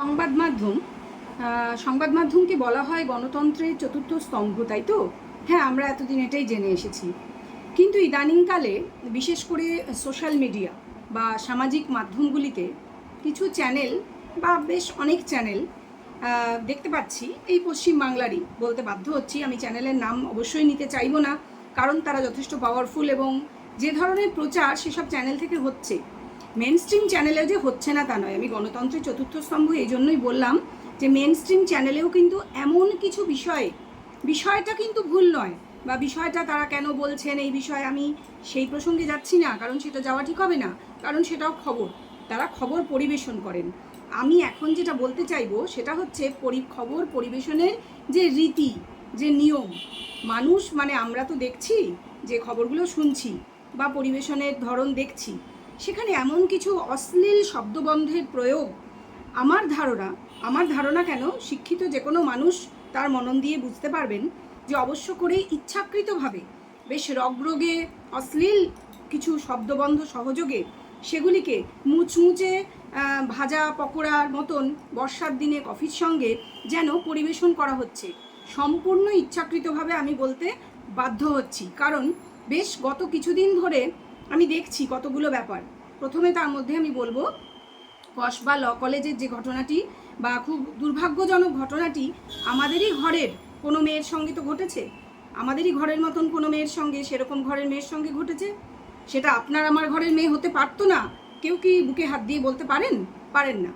সংবাদ মাধ্যম সংবাদ মাধ্যমকে বলা হয় গণতন্ত্রের চতুর্থ স্তম্ভ, তাই তো? হ্যাঁ আমরা এতদিন এটাই জেনে এসেছি। কিন্তু ইদানিংকালে, বিশেষ করে সোশ্যাল মিডিয়া বা সামাজিক মাধ্যমগুলিতে কিছু চ্যানেল বা বেশ অনেক চ্যানেল দেখতে পাচ্ছি। এই পশ্চিম বাংলারই বলতে বাধ্য হচ্ছি। আমি চ্যানেলের নাম অবশ্যই নিতে চাইব না, কারণ তারা যথেষ্ট পাওয়ারফুল এবং যে ধরনের প্রচার সেসব চ্যানেল থেকে হচ্ছে। মেন স্ট্রিম চ্যানেলেও যে হচ্ছে না তা নয়। আমি গণতন্ত্রের চতুর্থ স্তম্ভ এই জন্যই বললাম যে মেন স্ট্রিম চ্যানেলেও কিন্তু এমন কিছু বিষয়ে, বিষয়টা কিন্তু ভুল নয় বা বিষয়টা তারা কেন বলছেন, এই বিষয়ে আমি সেই প্রসঙ্গে যাচ্ছি না, কারণ সেটা যাওয়া ঠিক হবে না, কারণ সেটাও খবর। তারা খবর পরিবেশন করেন। আমি এখন যেটা বলতে চাইব সেটা হচ্ছে পরি, খবর পরিবেশনের যে রীতি, যে নিয়ম, মানুষ মানে আমরা তো দেখছি যে খবরগুলো শুনছি বা পরিবেশনের ধরন দেখছি। সেখানে এমন কিছু অশ্লীল শব্দবন্ধের প্রয়োগ? আমার ধারণা আমার ধারণা কেন শিক্ষিত যে কোনো মানুষ তার মনন দিয়ে বুঝতে পারবেন যে অবশ্য করে ইচ্ছাকৃতভাবে বেশ রগরগে, অশ্লীল কিছু শব্দবন্ধ সহযোগে সেগুলিকে মুচমুচে ভাজা পকোড়ার মতন বর্ষার দিনে কফির সঙ্গে যেন পরিবেশন করা হচ্ছে। সম্পূর্ণ ইচ্ছাকৃতভাবে আমি বলতে বাধ্য হচ্ছি। কারণ বেশ গত কিছুদিন ধরে আমি দেখছি কতগুলো ব্যাপার। প্রথমে তার মধ্যে আমি বলব কসবা ল কলেজের যে ঘটনাটি বা খুব দুর্ভাগ্যজনক ঘটনাটি, আমাদেরই ঘরের কোনো মেয়ের সঙ্গে তো ঘটেছে? আমাদেরই ঘরের মতন কোনো মেয়ের সঙ্গে সেরকম ঘরের মেয়ের সঙ্গে ঘটেছে? সেটা আপনার আমার ঘরের মেয়ে হতে পারতো না? কেউ কি বুকে হাত দিয়ে বলতে পারেন? পারেন না।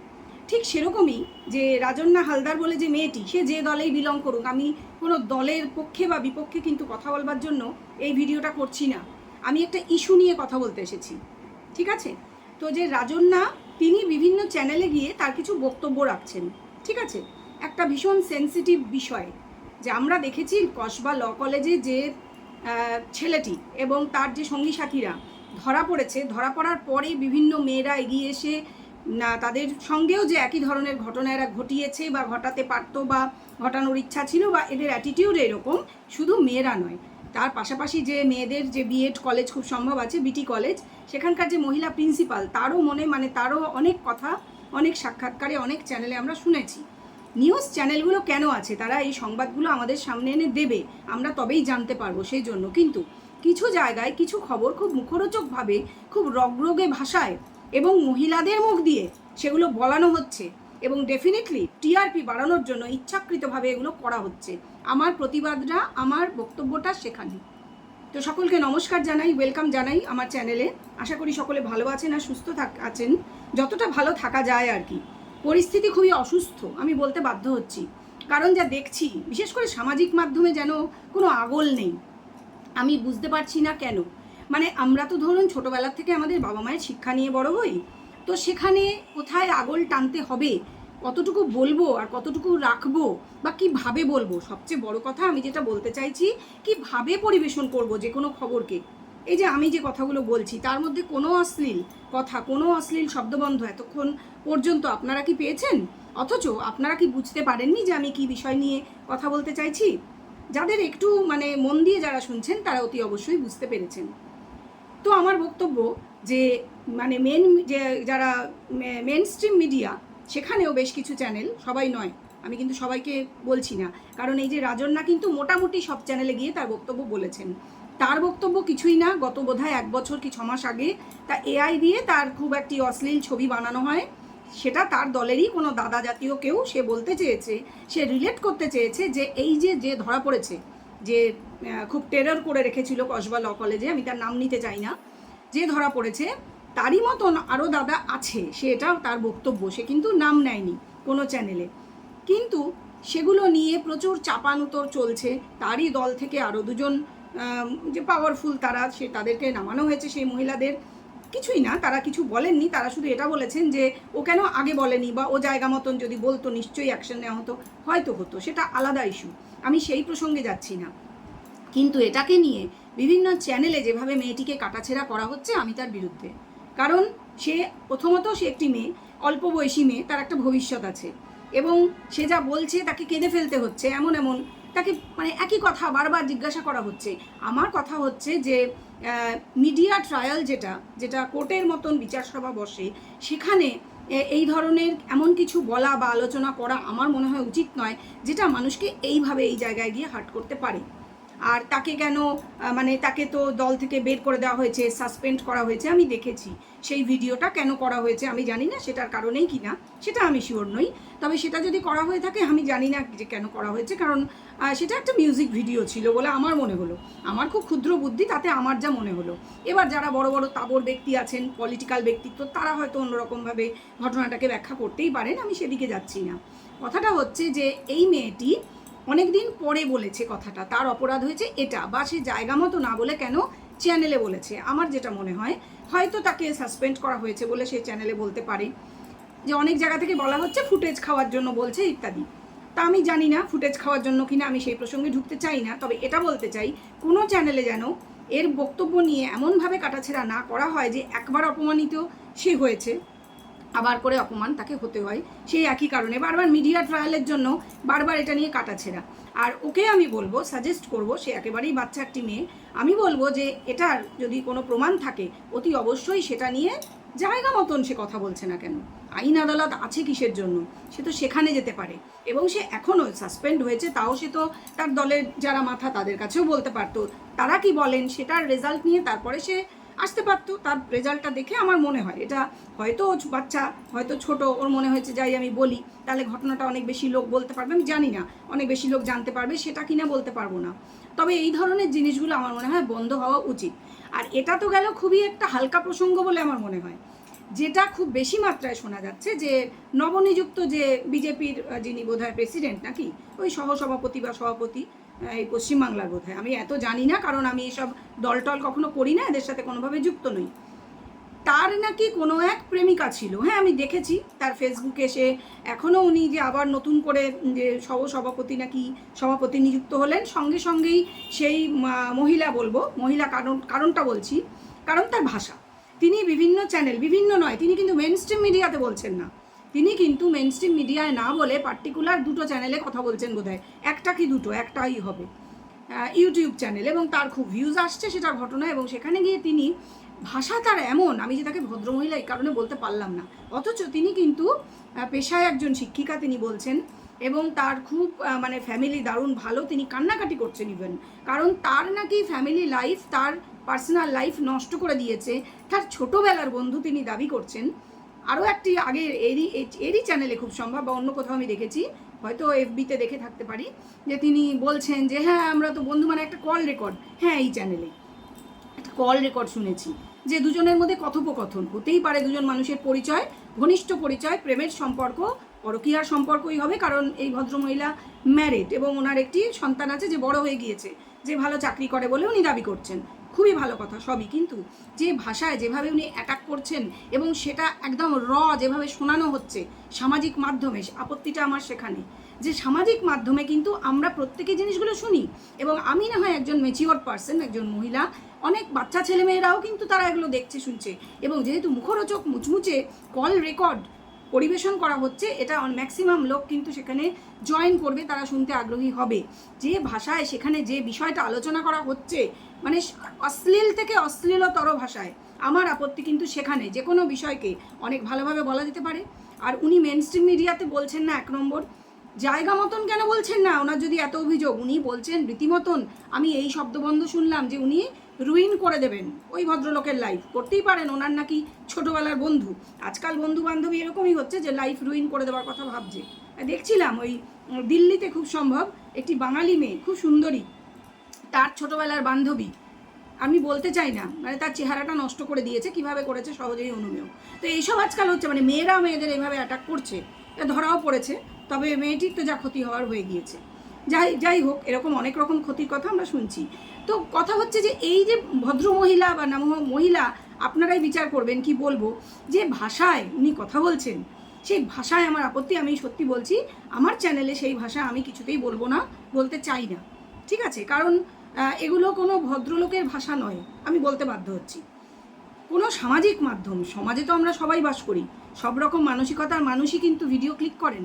ঠিক সেরকমই যে রাজন্না হালদার বলে যে মেয়েটি, সে যে দলেই বিলং করুক, আমি কোনো দলের পক্ষে বা বিপক্ষে কিন্তু কথা বলবার জন্য এই ভিডিওটা করছি না। আমি একটা ইস্যু নিয়ে কথা বলতে এসেছি, ঠিক আছে? তো যে রাজন্না তিনি বিভিন্ন চ্যানেলে গিয়ে তার কিছু বক্তব্য রাখছেন, ঠিক আছে? একটা ভীষণ সেন্সিটিভ বিষয়, যে আমরা দেখেছি কসবা ল কলেজে যে ছেলেটি এবং তার যে সঙ্গী সাথীরা ধরা পড়েছে, ধরা পড়ার পরে বিভিন্ন মেয়েরা এগিয়ে এসে, না, তাদের সঙ্গেও যে একই ধরনের ঘটনা এরা ঘটিয়েছে বা ঘটাতে পারতো বা ঘটানোর ইচ্ছা ছিল বা এদের অ্যাটিটিউড এরকম, শুধু মেয়েরা নয়। তার পাশাপাশি যে মেয়েদের যে বিএড কলেজ খুব সম্ভব আছে বিটি কলেজ সেখানকার যে মহিলা প্রিন্সিপাল তারও মনে মানে তারও অনেক কথা, অনেক সাক্ষাৎকারে, অনেক চ্যানেলে আমরা শুনেছি। নিউজ চ্যানেলগুলো কেন আছে? তারা এই সংবাদগুলো আমাদের সামনে এনে দেবে, আমরা তবেই জানতে পারব সেই জন্য। কিন্তু কিছু জায়গায় কিছু খবর খুব মুখরোচকভাবে, খুব রগরগে ভাষায় এবং মহিলাদের মুখ দিয়ে সেগুলো বলানো হচ্ছে এবং ডেফিনেটলি টিআরপি বাড়ানোর জন্য ইচ্ছাকৃতভাবে এগুলো করা হচ্ছে। আমার প্রতিবাদটা আমার বক্তব্যটা সেখানে। তো সকলকে নমস্কার জানাই ওয়েলকাম জানাই আমার চ্যানেলে আশা করি সকলে ভালো আছেন আর সুস্থ থাক, আছেন। যতটা ভালো থাকা যায় আর কি। পরিস্থিতি খুবই অসুস্থ, আমি বলতে বাধ্য হচ্ছি। কারণ যা দেখছি, বিশেষ করে সামাজিক মাধ্যমে যেন কোনো আগল নেই। আমি বুঝতে পারছি না কেন। মানে আমরা তো ধরুন ছোটোবেলার থেকে আমাদের বাবা মায়ের শিক্ষা নিয়ে বড় হই, তো সেখানে কোথায় আগল টানতে হবে? কতটুকু বলব আর কতটুকু রাখব বা কীভাবে বলব? সবচেয়ে বড় কথা আমি যেটা বলতে চাইছি, কীভাবে পরিবেশন করব যে কোনো খবরকে? এই যে আমি যে কথাগুলো বলছি, তার মধ্যে কোনো অশ্লীল কথা, কোনো অশ্লীল শব্দবন্ধ এতক্ষণ পর্যন্ত আপনারা কি পেয়েছেন? অথচ আপনারা কি বুঝতে পারেননি যে আমি কি বিষয় নিয়ে কথা বলতে চাইছি? যাদের একটু মানে মন দিয়ে যারা শুনছেন, তারা অতি অবশ্যই বুঝতে পেরেছেন। তো আমার বক্তব্য যে মানে মেন যে যারা মেন স্ট্রিম মিডিয়া সেখানেও বেশ কিছু চ্যানেল সবাই নয়, আমি কিন্তু সবাইকে বলছি না। কারণ এই যে রাজন্না কিন্তু মোটামুটি সব চ্যানেলে গিয়ে তার বক্তব্য বলেছেন। তার বক্তব্য কিছুই না, গত বোধহয় এক বছর কি ছমাস আগে তা এআই দিয়ে তার খুব একটি অশ্লীল ছবি বানানো হয়। সেটা তার দলেরই কোনো দাদা জাতীয় কেউ সে বলতে চেয়েছে, সে রিলেট করতে চেয়েছে যে এই যে যে ধরা পড়েছে, যে খুব টেরর করে রেখেছিল কসবা ল কলেজে আমি তার নাম নিতে চাই না, যে ধরা পড়েছে তারই মতন আরও দাদা আছে, সে এটা তার বক্তব্য, সে কিন্তু নাম নেয়নি কোনো চ্যানেলে। কিন্তু সেগুলো নিয়ে প্রচুর চাপানুতর চলছে, তারই দল থেকে আরও দুজন যে পাওয়ারফুল তারা, সে তাদেরকে নামানো হয়েছে সেই মহিলাদের। কিছুই না, তারা কিছু বলেননি, তারা শুধু এটা বলেছেন যে, ও কেন আগে বলেনি বা ও জায়গা মতন যদি বলতো নিশ্চয়ই অ্যাকশন নেওয়া হতো, হয়তো হতো, সেটা আলাদা ইস্যু আমি সেই প্রসঙ্গে যাচ্ছি না। কিন্তু এটাকে নিয়ে বিভিন্ন চ্যানেলে যেভাবে মেয়েটিকে কাটাছেড়া করা হচ্ছে, আমি তার বিরুদ্ধে। কারণ সে প্রথমত সে একটি মেয়ে, অল্প বয়সী মেয়ে, তার একটা ভবিষ্যৎ আছে। এবং সে যা বলছে তাকে কেঁদে ফেলতে হচ্ছে, এমন এমন। তাকে মানে একই কথা বারবার জিজ্ঞাসা করা হচ্ছে। আমার কথা হচ্ছে যে মিডিয়া ট্রায়াল যেটা যেটা কোর্টের মতন বিচারসভা বসে, সেখানে এই ধরনের এমন কিছু বলা বা আলোচনা করা আমার মনে হয় উচিত নয়, যেটা মানুষকে এইভাবে এই জায়গায় গিয়ে হার্ট করতে পারে। আর তাকে কেন মানে তাকে তো দল থেকে বের করে দেওয়া হয়েছে, সাসপেন্ড করা হয়েছে, আমি দেখেছি। সেই ভিডিওটা কেন করা হয়েছে আমি জানি না, সেটার কারণেই কি না সেটা আমি শিওর নই। তবে সেটা যদি করা হয়ে থাকে, আমি জানি না যে কেন করা হয়েছে, কারণ সেটা একটা মিউজিক ভিডিও ছিল বলে আমার মনে হলো। আমার খুব ক্ষুদ্র বুদ্ধি, তাতে আমার যা মনে হলো। এবার যারা বড় বড় তাবর ব্যক্তি আছেন পলিটিক্যাল ব্যক্তিত্ব, তারা হয়তো অন্যরকমভাবে ঘটনাটাকে ব্যাখ্যা করতেই পারেন, আমি সেদিকে যাচ্ছি না। কথাটা হচ্ছে যে, এই মেয়েটি অনেকদিন পরে বলেছে কথাটা, তার অপরাধ হয়েছে এটা, বা সে জায়গা মতো না বলে কেন চ্যানেলে বলেছে? আমার যেটা মনে হয়, হয়তো তাকে সাসপেন্ড করা হয়েছে বলে সে চ্যানেলে বলতে পারে। যে অনেক জায়গা থেকে বলা হচ্ছে ফুটেজ খাওয়ার জন্য বলছে ইত্যাদি। তা আমি জানি না ফুটেজ খাওয়ার জন্য কিনা, আমি সেই প্রসঙ্গে ঢুকতে চাই না, তবে এটা বলতে চাই, কোনো চ্যানেলে যেন এর বক্তব্য নিয়ে এমনভাবে কাটাছেড়া না করা হয় যে একবার অপমানিত সে হয়েছে। আবার করে অপমান তাকে হতে হয়, সেই একই কারণে। বারবার মিডিয়া ট্রায়ালের জন্য বারবার এটা নিয়ে কাটাছেড়া আর ওকে আমি বলব সাজেস্ট করব, সে একেবারেই বাচ্চা একটি মেয়ে, আমি বলব যে এটার যদি কোনো প্রমাণ থাকে, অতি অবশ্যই সেটা নিয়ে জায়গা মতন সে কথা বলছে না কেন? আইন আদালত আছে কিসের জন্য? সে তো সেখানে যেতে পারে। এবং সে এখনও সাসপেন্ড হয়েছে, তাও সে তো তার দলের যারা মাথা তাদের কাছেও বলতে পারতো। তারা কি বলেন? সেটার রেজাল্ট নিয়ে তারপরে সে আসতে পারতো, তার রেজাল্টটা দেখে আমার মনে হয়। এটা হয়তো বাচ্চা, হয়তো ছোট, ওর মনে হয়েছে, যাই আমি বলি, তাহলে ঘটনাটা অনেক বেশি লোক বলতে পারবে, আমি জানি না, অনেক বেশি লোক জানতে পারবে, সেটা কিনা বলতে পারব না। তবে এই ধরনের জিনিসগুলো আমার মনে হয় বন্ধ হওয়া উচিত। আর এটা তো গেল খুবই একটা হালকা প্রসঙ্গ বলে আমার মনে হয়। যেটা খুব বেশি মাত্রায় শোনা যাচ্ছে যে, নবনিযুক্ত যে বিজেপির যিনি বোধহয় প্রেসিডেন্ট নাকি, ওই সহসভাপতি বা সভাপতি এই পশ্চিমবাংলার বোধহয়। আমি এত জানি না, কারণ আমি এসব দলটল কখনো করি না, এদের সাথে কোনোভাবে যুক্ত নই। তার নাকি কোনো এক প্রেমিকা ছিল। হ্যাঁ আমি দেখেছি তার ফেসবুকে সে এখনও উনি যে আবার নতুন করে যে সহ সভাপতি নাকি সভাপতি নিযুক্ত হলেন, সঙ্গে সঙ্গেই সেই মহিলা বলব, মহিলা কারণ, কারণটা বলছি। কারণ তার ভাষা। তিনি বিভিন্ন চ্যানেল বিভিন্ন নয়, তিনি কিন্তু মেন স্ট্রিম মিডিয়াতে বলছেন না। তিনি কিন্তু মেন মিডিয়ায় না বলে পার্টিকুলার দুটো চ্যানেলে কথা বলছেন বোধহয়। একটা কি দুটো? একটাই হবে। ইউটিউব চ্যানেল এবং তার খুব ভিউজ আসছে সেটার ঘটনা এবং সেখানে গিয়ে তিনি ভাষা তার এমন, আমি যে তাকে ভদ্রমহিলা এই কারণে বলতে পারলাম না, অথচ তিনি কিন্তু পেশায় একজন শিক্ষিকা তিনি বলছেন এবং তার খুব মানে ফ্যামিলি দারুণ ভালো তিনি কান্নাকাটি করছেন ইভেন কারণ তার নাকি ফ্যামিলি লাইফ তার পার্সোনাল লাইফ নষ্ট করে দিয়েছে। তার ছোটোবেলার বন্ধু তিনি দাবি করছেন আরও একটি আগে এরই এরই চ্যানেলে খুব সম্ভব, বা অন্য কোথাও আমি দেখেছি, হয়তো এফবিতে দেখে থাকতে পারি, যে তিনি বলছেন যে হ্যাঁ আমরা তো বন্ধু মানে একটা কল রেকর্ড হ্যাঁ এই চ্যানেলে একটা কল রেকর্ড শুনেছি, যে দুজনের মধ্যে কথোপকথন, হতেই পারে দুজন মানুষের পরিচয়, ঘনিষ্ঠ পরিচয়, প্রেমের সম্পর্ক, পরকীয়ার সম্পর্কই হবে, কারণ এই ভদ্রমহিলা ম্যারিড এবং ওনার একটি সন্তান আছে, যে বড় হয়ে গিয়েছে, যে ভালো চাকরি করে বলে উনি দাবি করছেন। খুবই ভালো কথা, সবই। কিন্তু যে ভাষায় যেভাবে উনি অ্যাটাক করছেন এবং সেটা একদম র যেভাবে শোনানো হচ্ছে সামাজিক মাধ্যমে, আপত্তিটা আমার সেখানে। যে সামাজিক মাধ্যমে কিন্তু আমরা প্রত্যেকে জিনিসগুলো শুনি এবং আমি না হয় একজন মেচিওর পার্সন একজন মহিলা, অনেক বাচ্চা ছেলেমেয়েরাও কিন্তু তারা এগুলো দেখছে, শুনছে। এবং যেহেতু মুখরোচক, মুচমুচে কল রেকর্ড পরিবেশন করা হচ্ছে, এটা ম্যাক্সিমাম লোক কিন্তু সেখানে জয়েন করবে, তারা শুনতে আগ্রহী হবে। যে ভাষায় সেখানে যে বিষয়টা আলোচনা করা হচ্ছে মানে অশ্লীল থেকে অশ্লীলতর ভাষায়, আমার আপত্তি কিন্তু সেখানে, যে কোনো বিষয়কে অনেক ভালোভাবে বলা যেতে পারে। আর উনি মেন স্ট্রিম মিডিয়াতে বলছেন না এক নম্বর, জায়গা মতন কেন বলছেন না? ওনার যদি এত অভিযোগ, উনি বলছেন রীতিমতন, আমি এই শব্দবন্ধ শুনলাম যে উনি রুইন করে দেবেন ওই ভদ্রলোকের লাইফ করতেই পারেন, ওনার নাকি ছোটোবেলার বন্ধু। আজকাল বন্ধু বান্ধবী এরকমই হচ্ছে যে লাইফ রুইন করে দেওয়ার কথা ভাবছে। দেখছিলাম ওই দিল্লিতে খুব সম্ভব, একটি বাঙালি মেয়ে, খুব সুন্দরী, তার ছোটোবেলার বান্ধবী। আমি বলতে চাই না মানে তার চেহারাটা নষ্ট করে দিয়েছে, কীভাবে করেছে সহজেই অনুমেয়। তো এইসব আজকাল হচ্ছে মানে মেয়েরা মেয়েদের এইভাবে অ্যাটাক করছে। ধরাও পড়েছে, তবে মেয়েটির তো যা ক্ষতি হওয়ার হয়ে গিয়েছে। যাই যাই হোক, এরকম অনেক রকম ক্ষতির কথা আমরা শুনছি। তো কথা হচ্ছে যে, এই যে ভদ্র মহিলা বা নাম মহিলা, আপনারাই বিচার করবেন, কি বলব? যে ভাষায় উনি কথা বলছেন, সেই ভাষায় আমার আপত্তি, আমি সত্যি বলছি, আমার চ্যানেলে সেই ভাষা আমি কিছুতেই বলব না, বলতে চাই না। ঠিক আছে? কারণ এগুলো কোনো ভদ্রলোকের ভাষা নয়, আমি বলতে বাধ্য হচ্ছি। কোনো সামাজিক মাধ্যম, সমাজে তো আমরা সবাই বাস করি, সব রকম মানসিকতার মানুষই কিন্তু ভিডিও ক্লিক করেন।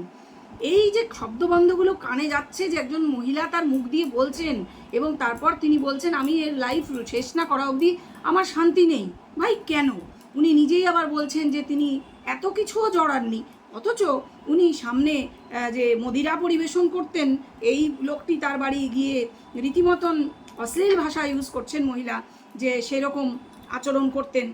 এই যে শব্দবন্ধগুলো কানে যাচ্ছে যে একজন মহিলা তার মুখ দিয়ে বলছেন এবং তারপর তিনি বলছেন, আমি এর লাইফ শেষ না করা অবধি আমার শান্তি নেই। ভাই, কেন? উনি নিজেই আবার বলছেন যে তিনি এত কিছুও জড়াননি, অথচ উনি সামনে যে মদিরা পরিবেশন করতেন, এই লোকটি তার বাড়ি গিয়ে রীতিমতন অশ্লীল ভাষা ইউজ করছেন মহিলা, যে সেরকম আচরণ করতেন।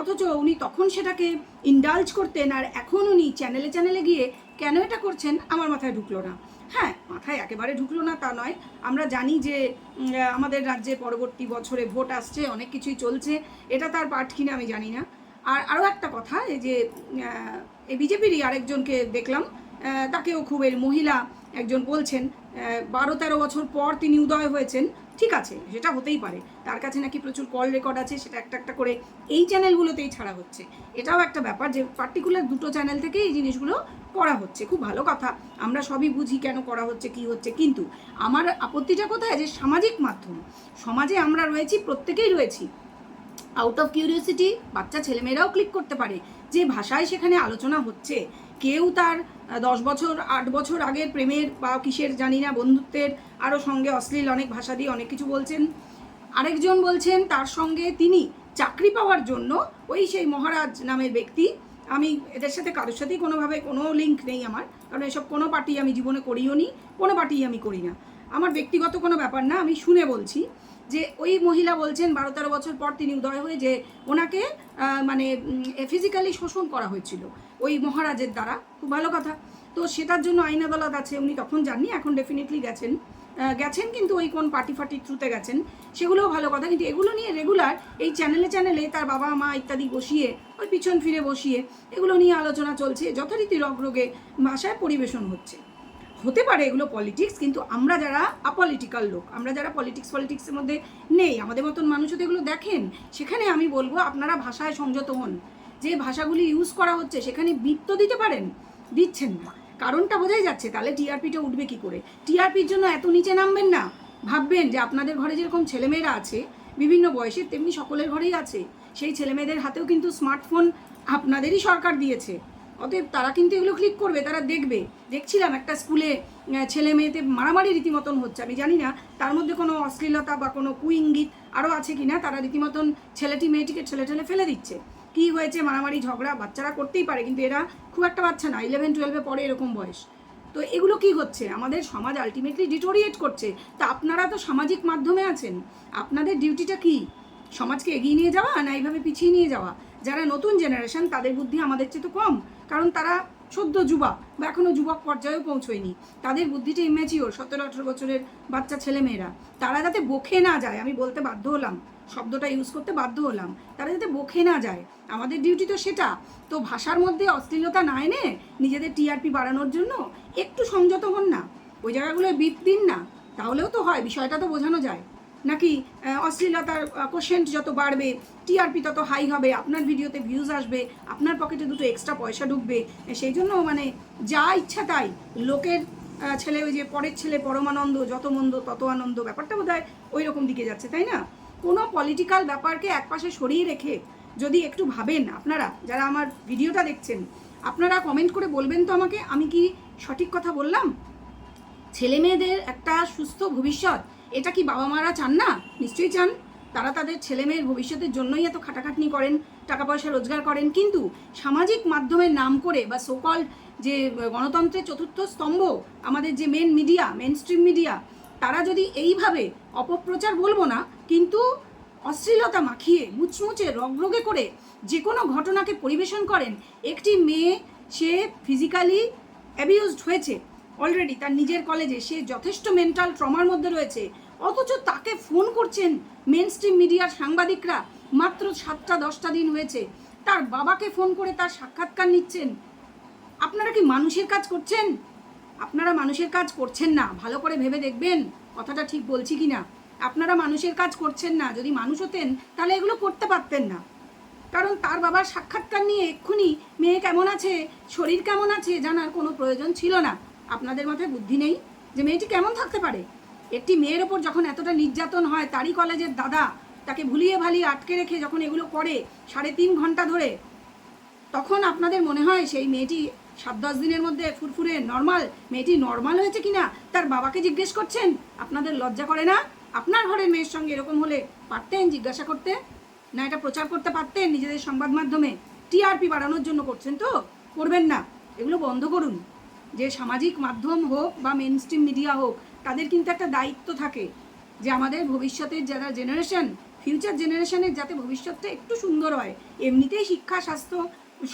অথচ উনি তখন সেটাকে ইন্ডালজ করতেন আর এখন উনি চ্যানেলে চ্যানেলে গিয়ে কেন এটা করছেন আমার মাথায় ঢুকলো না। হ্যাঁ মাথায় একেবারে ঢুকলো না তা নয়। আমরা জানি যে আমাদের রাজ্যে পরবর্তী বছরে ভোট আসছে, অনেক কিছুই চলছে। এটা তার পাঠ কিনা আমি জানি না। আর আরও একটা কথা, এই যে এই বিজেপিরই আরেকজনকে দেখলাম তাকেও খুব এর মহিলা একজন বলছেন বারো তেরো বছর পর তিনি উদয় হয়েছেন। ঠিক আছে, সেটা হতেই পারে। তার কাছে নাকি প্রচুর কল রেকর্ড আছে, সেটা একটা একটা করে এই চ্যানেলগুলোতেই ছাড়া হচ্ছে। এটাও একটা ব্যাপার যে পার্টিকুলার দুটো চ্যানেল থেকে এই জিনিসগুলো করা হচ্ছে। খুব ভালো কথা। আমরা সবই বুঝি কেন করা হচ্ছে, কি হচ্ছে। কিন্তু আমার আপত্তিটা কোথায়? যে সামাজিক মাধ্যম, সমাজে আমরা রয়েছি, প্রত্যেকেই রয়েছি। আউট অফ কিউরিওসিটি বাচ্চা ছেলেমেয়েরাও ক্লিক করতে পারে। যে ভাষায় সেখানে আলোচনা হচ্ছে, কেউ তার দশ বছর, আট বছর আগের প্রেমের বা কিসের জানি না, বন্ধুত্বের আরও সঙ্গে অশ্লীল অনেক ভাষা দিয়ে অনেক কিছু বলছেন। আরেকজন বলছেন, তার সঙ্গে তিনি চাকরি পাওয়ার জন্য ওই সেই মহারাজ নামের ব্যক্তি। আমি এদের সাথে কারোর সাথেই কোনোভাবে কোনো লিঙ্ক নেই আমার। কারণ এসব কোনো পার্টি আমি জীবনে করিও নি, কোনো পার্টি আমি করি না। আমার ব্যক্তিগত কোনো ব্যাপার না, আমি শুনে বলছি যে ওই মহিলা বলছেন, বারো তেরো বছর পর তিনি উদয় হয়ে যে ওনাকে মানে ফিজিক্যালি শোষণ করা হয়েছিল। ওই মহারাজের দ্বারা। খুব ভালো কথা। তো সেটার জন্য আইন আদালত আছে, উনি তখন যাননি, এখন ডেফিনেটলি গেছেন। গেছেন কিন্তু ওই কোন পার্টি ফার্টি থ্রুতে গেছেন। সেগুলোও ভালো কথা, কিন্তু এগুলো নিয়ে রেগুলার এই চ্যানেলে চ্যানেলে তার বাবা মা ইত্যাদি বসিয়ে, ওই পিছন ফিরে বসিয়ে, এগুলো নিয়ে আলোচনা চলছে, যথারীতি রগরগে ভাষায় পরিবেশন হচ্ছে। হতে পারে এগুলো পলিটিক্স কিন্তু আমরা যারা আপলিটিক্যাল লোক, আমরা যারা পলিটিক্স পলিটিক্সের মধ্যে নেই, আমাদের মতন মানুষও তো এগুলো দেখেন। সেখানে আমি বলব, আপনারা ভাষায় সংযত হন। যে ভাষাগুলি ইউজ করা হচ্ছে, সেখানে বৃত্ত দিতে পারেন? দিচ্ছেন না। কারণটা বোঝাই যাচ্ছে, তাহলে টিআরপিটা উঠবে কি করে? টিআরপির জন্য এত নিচে নামবেন না। ভাববেন যে আপনাদের ঘরে যেরকম ছেলেমেয়েরা আছে, বিভিন্ন বয়সের, তেমনি সকলের ঘরেই আছে। সেই ছেলেমেয়েদের হাতেও কিন্তু স্মার্টফোন আপনাদেরই সরকার দিয়েছে। অতএব তারা কিন্তু এগুলো ক্লিক করবে, তারা দেখবে। দেখছিলাম একটা স্কুলে ছেলে মেয়েতে মারামারি রীতিমতন হচ্ছে। আমি জানি না, তার মধ্যে কোনো অশ্লীলতা বা কোনো কুইঙ্গিত আরও আছে কি না তারা রীতিমতন ছেলেটি মেয়েটিকে ঠেলে ঠেলে ফেলে দিচ্ছে। কি হয়েছে, মারামারি, ঝগড়া, বাচ্চারা করতেই পারে, কিন্তু এরা খুব একটা বাচ্চা না ইলেভেন টুয়েলভে পড়ে এরকম বয়স। তো এগুলো কি হচ্ছে? আমাদের সমাজ আলটিমেটলি ডিটোরিয়েট করছে। তা আপনারা তো সামাজিক মাধ্যমে আছেন। আপনাদের ডিউটিটা কি? সমাজকে এগিয়ে নিয়ে যাওয়া না এইভাবে পিছিয়ে নিয়ে যাওয়া? যারা নতুন জেনারেশন তাদের বুদ্ধি আমাদের চেয়ে তো কম। কারণ তারা সদ্য যুবক, বা এখনও যুবক পর্যায়েও পৌঁছয়নি। তাদের বুদ্ধিটা ইম্যাচিওর সতেরো, আঠেরো বছরের বাচ্চা ছেলেমেয়েরা তারা যাতে বকে না যায়, আমি বলতে বাধ্য হলাম, শব্দটা ইউজ করতে বাধ্য হলাম, তারা যাতে বকে না যায়, আমাদের ডিউটি তো সেটা। তো ভাষার মধ্যে অশ্লীলতা না এনে নিজেদের টিআরপি বাড়ানোর জন্য একটু সংযত হন না। ওই জায়গাগুলোয় বিপ দিন না, তাহলেও তো হয়, বিষয়টা তো বোঝানো যায়। নাকি অশ্লীলতার কোশেন্ট যত বাড়বে টিআরপি তত হাই হবে, আপনার ভিডিওতে ভিউজ আসবে, আপনার পকেটে দুটো এক্সট্রা পয়সা ঢুকবে সেই জন্য মানে যা ইচ্ছা তাই। লোকের ছেলে ওই যে পরের ছেলে পরমানন্দ, যত মন্দ তত আনন্দ, ব্যাপারটা বোধ হয় ওই রকম দিকে যাচ্ছে, তাই না? কোনো পলিটিক্যাল ব্যাপারকে একপাশে সরিয়ে রেখে যদি একটু ভাবেন আপনারা, যারা আমার ভিডিওটা দেখছেন, আপনারা কমেন্ট করে বলবেন তো আমাকে, আমি কি সঠিক কথা বললাম? ছেলে মেয়েদের একটা সুস্থ ভবিষ্যৎ এটা কি বাবা মারা চান না? নিশ্চয়ই চান। তারা তাদের ছেলে মেয়ের ভবিষ্যতের জন্যই এত খাটাখাটনি করেন টাকা পয়সা রোজগার করেন। কিন্তু সামাজিক মাধ্যমের নাম করে বা সোকল যে গণতন্ত্রের চতুর্থ স্তম্ভ, আমাদের যে main media main stream media তারা যদি এইভাবে অপপ্রচার বলব না, কিন্তু অশ্লীলতা মাখিয়ে, মুচমুচে, রগরগে করে যে কোনো ঘটনাকে পরিবেশন করেন, একটি মেয়ে, সে ফিজিক্যালি অ্যাবিউজড হয়েছে। অলরেডি তার নিজের কলেজে সে যথেষ্ট মেন্টাল ট্রমার মধ্যে রয়েছে। অথচ তাকে ফোন করছেন মেন স্ট্রিম মিডিয়ার সাংবাদিকরা। মাত্র সাতটা, দশটা দিন হয়েছে। তার বাবাকে ফোন করে তার সাক্ষাৎকার নিচ্ছেন। আপনারা কি মানুষের কাজ করছেন? আপনারা মানুষের কাজ করছেন না। ভালো করে ভেবে দেখবেন। কথাটা ঠিক বলছি কি না আপনারা মানুষের কাজ করছেন না। যদি মানুষ হতেন, তাহলে এগুলো করতে পারতেন না। কারণ তার বাবার সাক্ষাৎকার নিয়ে এক্ষুনি মেয়ে কেমন আছে, শরীর কেমন আছে জানার কোনো প্রয়োজন ছিল না। আপনাদের মাথায় বুদ্ধি নেই? যে মেয়েটি কেমন থাকতে পারে? একটি মেয়ের ওপর যখন এতটা নির্যাতন হয়, তারই কলেজের দাদা তাকে ভুলিয়ে ভালিয়ে আটকে রেখে যখন এগুলো করে সাড়ে তিন ঘণ্টা ধরে, তখন আপনাদের মনে হয় সেই মেয়েটি সাত দশ দিনের মধ্যে ফুরফুরে নর্মাল? মেয়েটি নর্মাল হয়েছে কিনা? তার বাবাকে জিজ্ঞেস করছেন? আপনাদের লজ্জা করে না? আপনার ঘরের মেয়ের সঙ্গে এরকম হলে পারতেন জিজ্ঞাসা করতে? না, এটা প্রচার করতে পারতেন নিজেদের সংবাদ মাধ্যমে? টিআরপি বাড়ানোর জন্য করছেন তো? করবেন না। এগুলো বন্ধ করুন। যে সামাজিক মাধ্যম হোক বা মেন স্ট্রিম মিডিয়া হোক, তাদের কিন্তু একটা দায়িত্ব থাকে যে আমাদের ভবিষ্যতের যারা জেনারেশন ফিউচার জেনারেশনের যাতে ভবিষ্যৎটা একটু সুন্দর হয়। এমনিতেই শিক্ষা, স্বাস্থ্য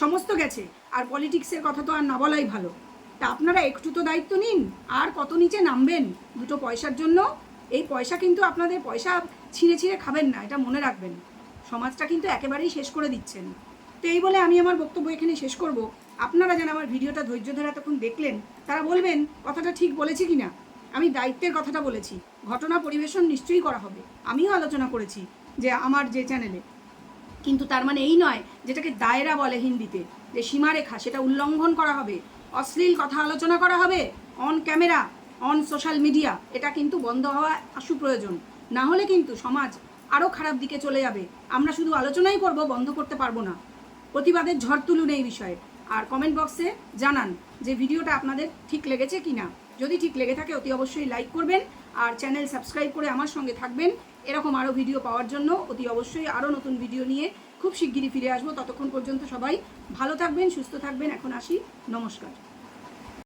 সমস্ত গেছে, আর পলিটিক্সের কথা তো আর না বলাই ভালো। তা আপনারা একটু তো দায়িত্ব নিন, আর কত নিচে নামবেন? দুটো পয়সার জন্য, এই পয়সা কিন্তু আপনাদের পয়সা ছিঁড়ে ছিঁড়ে খাবেন না, এটা মনে রাখবেন। সমাজটা কিন্তু একেবারেই শেষ করে দিচ্ছেন। তো এই বলে আমি আমার বক্তব্য এখানে শেষ করব। আপনারা যারা আমার ভিডিওটা ধৈর্য ধরে এতক্ষণ দেখলেন, তারা বলবেন, কথাটা ঠিক বলেছি কি না আমি দায়িত্বের কথাটা বলেছি। ঘটনা পরিবেশন নিশ্চয়ই করা হবে। আমিও আলোচনা করেছি যে আমার যে চ্যানেলে কিন্তু তার মানে এই নয় যেটাকে দায়রা বলে হিন্দিতে, যে সীমারেখা, সেটা উল্লঙ্ঘন করা হবে। অশ্লীল কথা আলোচনা করা হবে on camera on social media এটা কিন্তু বন্ধ হওয়া আশু প্রয়োজন। না হলে কিন্তু সমাজ আরও খারাপ দিকে চলে যাবে। আমরা শুধু আলোচনাই করব, বন্ধ করতে পারব না। প্রতিবাদের ঝড় তুলুন এই বিষয়ে। আর কমেন্ট বক্সে জানান যে ভিডিওটা আপনাদের ঠিক লেগেছে কি না যদি ঠিক লেগে থাকে, অতি অবশ্যই লাইক করবেন আর চ্যানেল সাবস্ক্রাইব করে আমার সঙ্গে থাকবেন। এরকম আরও ভিডিও পাওয়ার জন্য অতি অবশ্যই আরও নতুন ভিডিও নিয়ে খুব শিগগিরই ফিরে আসব। ততক্ষণ পর্যন্ত সবাই ভালো থাকবেন, সুস্থ থাকবেন। এখন আসি নমস্কার।